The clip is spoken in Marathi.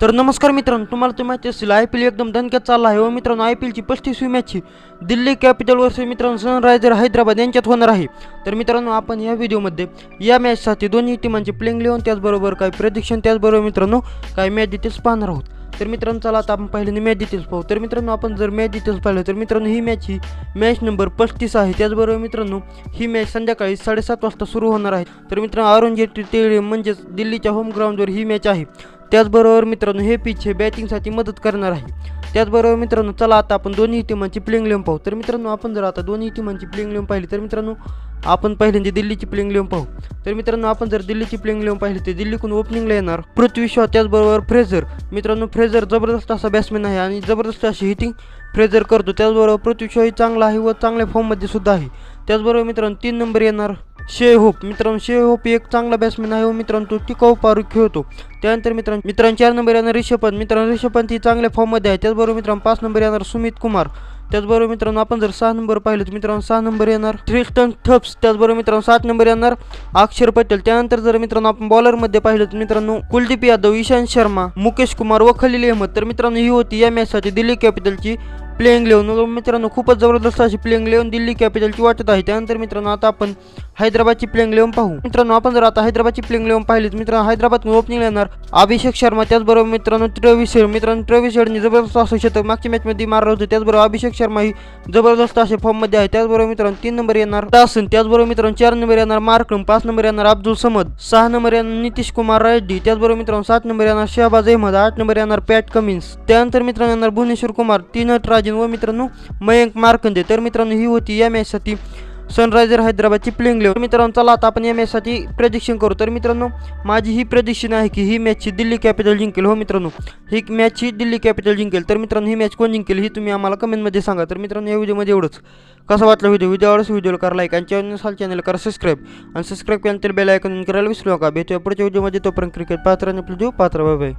तर नमस्कार मित्रांनो तुम्हाला तर माहिती असेल आय पी एल एकदम दणक्यात चालला आहे. व मित्रांनो आय पी एलची पस्तीसवी मॅचची दिल्ली कॅपिटल वर्सेस मित्रांनो सनरायझर हैदराबाद यांच्यात होणार आहे. तर मित्रांनो आपण या व्हिडिओमध्ये या मॅचसाठी दोन्ही टीमांचे प्लेइंग लिहून त्याचबरोबर काही प्रदिक्षण त्याचबरोबर मित्रांनो काही मॅच डिटेल्स पाहणार आहोत. तर मित्रांनो चला आता आपण पहिल्यांदा मॅच डिटेल्स पाहू. तर मित्रांनो आपण जर मॅच डिटेल्स पाहिलं तर मित्रांनो ही मॅच ही मॅच नंबर पस्तीस आहे. त्याचबरोबर मित्रांनो ही मॅच संध्याकाळी साडेसात वाजता सुरू होणार आहे. तर मित्रांनो अरुण जेटली स्टेडियम म्हणजेच दिल्लीच्या होम ग्राउंडवर ही मॅच आहे. त्याचबरोबर मित्रांनो हे पिच हे बॅटिंगसाठी मदत करणार आहे. त्याचबरोबर मित्रांनो चला आता आपण दोन्ही टीमांची प्लेइंग लिहून पाहू. तर मित्रांनो आपण जर आता दोन्ही टीमांची प्लेइंग लिहून पाहिली तर मित्रांनो आपण पहिल्यांदा दिल्लीची प्लेइंग लिहून पाहू. तर मित्रांनो आपण जर दिल्लीची प्लेइंग लिहून पाहिली तर दिल्लीकडून ओपनिंगला येणार पृथ्वी शॉ त्याचबरोबर फ्रेझर. मित्रांनो फ्रेझर जबरदस्त असा बॅट्समॅन आहे आणि जबरदस्त अशी हिटिंग फ्रेझर करतो. त्याचबरोबर पृथ्वी शॉही चांगला आहे व चांगल्या फॉर्ममध्ये सुद्धा आहे. त्याचबरोबर मित्रांनो तीन नंबर येणार. शेहोप मित्रांनो शेहोप एक चांगला बॅट्समॅन आहे व मित्रांनो. तो टिकाऊ पारू खेळतो. त्यानंतर मित्रांनो मित्रांनो चार नंबर येणार ऋषभ पंत मित्रांनो ऋषभ पंत ही चांगल्या फॉर्ममध्ये आहे. त्याचबरोबर मित्रांनो पाच नंबर येणार सुमित कुमार. त्याचबरोबर मित्रांनो आपण जर सहा नंबर पाहिलं तर मित्रांनो सहा नंबर येणार थ्रिस्टन थप्स त्याचबरोबर मित्रांनो सात नंबर येणार अक्षर पटेल. त्यानंतर जर मित्रांनो आपण बॉलरमध्ये पाहिलं तर मित्रांनो कुलदीप यादव ईशांत शर्मा मुकेश कुमार व खलील अहमद. तर मित्रांनो ही होती या मॅचसाठी दिल्ली कॅपिटलची प्लेइंग लेवन मित्रांनो खूपच जबरदस्त अशी प्लेइंग लेवन दिल्ली कॅपिटलची वाटत आहे. त्यानंतर मित्रांनो आता आपण हैदराबादची प्लेइंग लेवन पाहू. मित्रांनो आपण जर आता हैदराबादची प्लेइंग लेवन पाहिली मित्रांनो हैदराबाद ओपनिंग येणार अभिषेक शर्मा. त्याचबरोबर मित्रांनो ट्रेविस हेड. मित्रांनो ट्रेविस हेडने जबरदस्त असं शतक मागच्या मॅचमध्ये मारलं होतं. त्याचबरोबर अभिषेक शर्मा ही जबरदस्त असे फॉर्ममध्ये आहे. त्याचबरोबर मित्रांनो तीन नंबर येणार दासन त्याचबरोबर मित्रांनो चार नंबर येणार मार्कम. पाच नंबर येणार अब्दुल समद. सहा नंबर येणार नितीश कुमार रेड्डी. त्याचबरोबर मित्रांनो सात नंबर येणार शहबाज अहमद. आठ नंबर येणार पॅट कमिन्स. त्यानंतर मित्रांनो येणार भुवनेश्वर कुमार. तीन नटराजन व मित्रांनो मयंक मार्कंदे. तर मित्रांनो ही होती या मॅचसाठी सनरायझर हैदराबादची प्लेइंग लेवल मित्रांनो चला आता आपण या मॅचसाठी प्रदिक्षण करू. तर मित्रांनो माझी ही प्रदिक्षण आहे की ही मॅचची दिल्ली कॅपिटल जिंकेल. हो मित्रांनो ही मॅच ही दिल्ली कॅपिटल जिंकेल. तर मित्रांनो ही मॅच कोण जिंकेल ही तुम्ही आम्हाला कमेंटमध्ये सांगा. तर मित्रांनो या व्हिडिओमध्ये एवढंच. कसा वाटला व्हिडिओ व्हिडिओ आवडस व्हिडिओला करा लाईक आणि चॅनल असाल चॅनल करा सबस्क्राईब आणि सबस्क्राईब केल्यानंतर बेल आयकॉन करायला विसरू नका. भेटूया पुढच्या व्हिडिओमध्ये तोपर्यंत क्रिकेट पात्र आणि आपलं देऊ पात्र बाय बाय